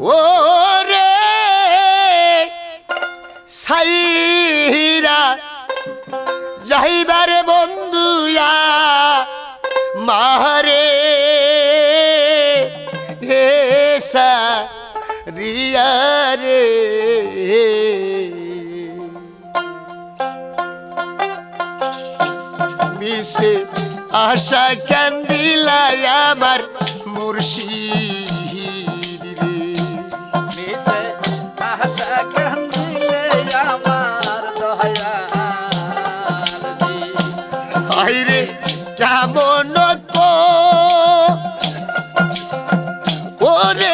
ও রে সাইরা যাইবারে বন্ধুয়া মারে হেসা রিয়া রে। মিশে আশা কান্দিলাই আমার মুর্শিদ। ওরে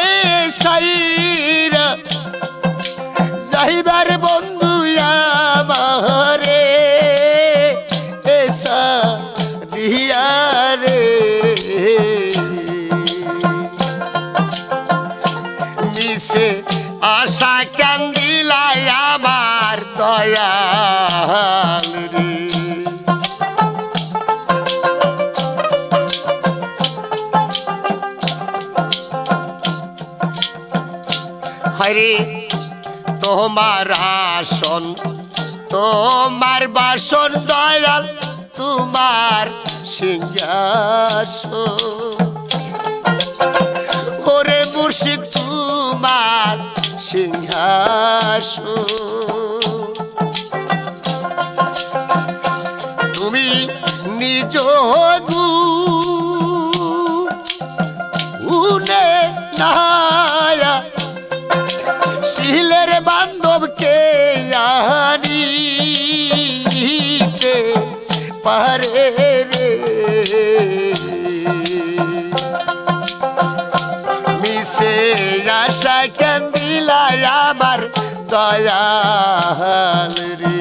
হরে তোমার আসন তোমার বাসন দয়াল তোমার সিংহাসন। ওরে মুর্শিদ তোমার সিংহাসন। তুমি নিজ পারে রে। মিশে আশা কান্দিলাই আমার দয়াল রে।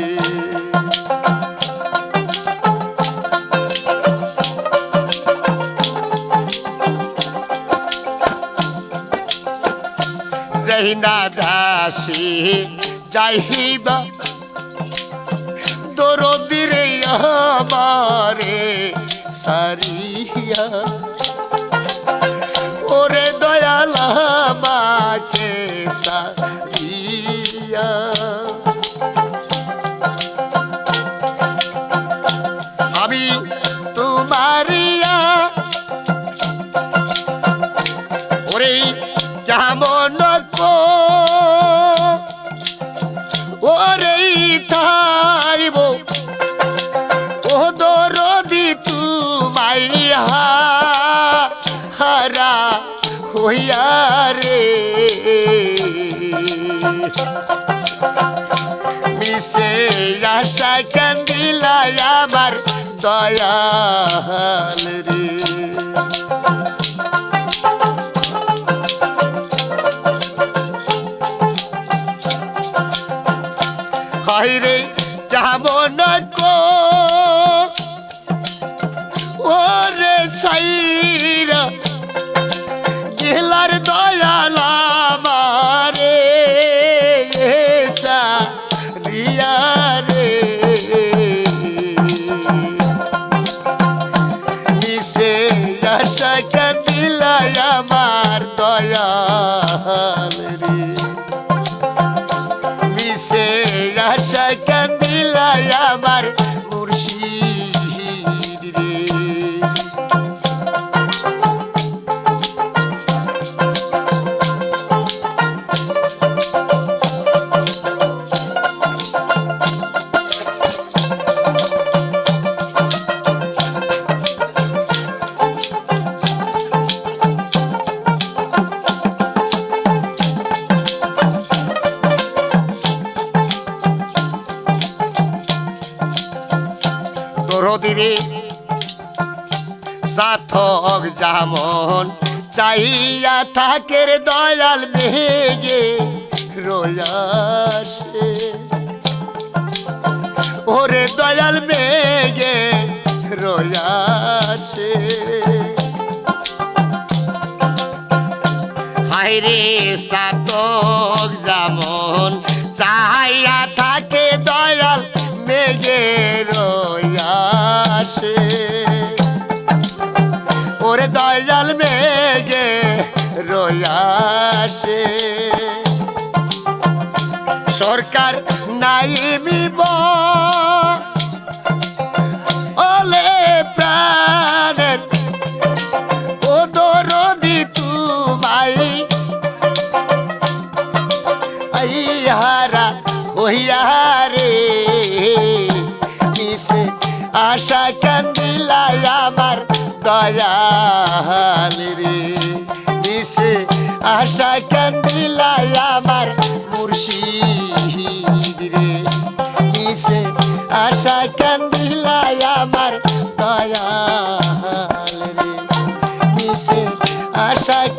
জহিনা দাসী যাইবা। দরদিরে কেমন ওরে তাইব ও দরদি তুমাইয়া হারা হইয়া রে। মিশে আশা কান্দিলাই আমার দয়াল রে। হাইরে কেমন কো আমার মুর্শিদ রে। সাথক যেমন চাইয়া থাকের দয়াল মেঘে রোয়াসে ওরে দয়াল মেঘে রোয়াসে হাইরে সাতক যেমন চাইয়া দয়াল মেঘে রয়াসে সরকার নাইমিব ওলে প্রাণের তুমাই আশা কান্দিলাই আমার দয়াল রে দিছে আশায় কান্দিলাই আমার মুর্শিদ রে। দিছে আশায় কান্দিলাই আমার দয়াল রে। দিছে আশায়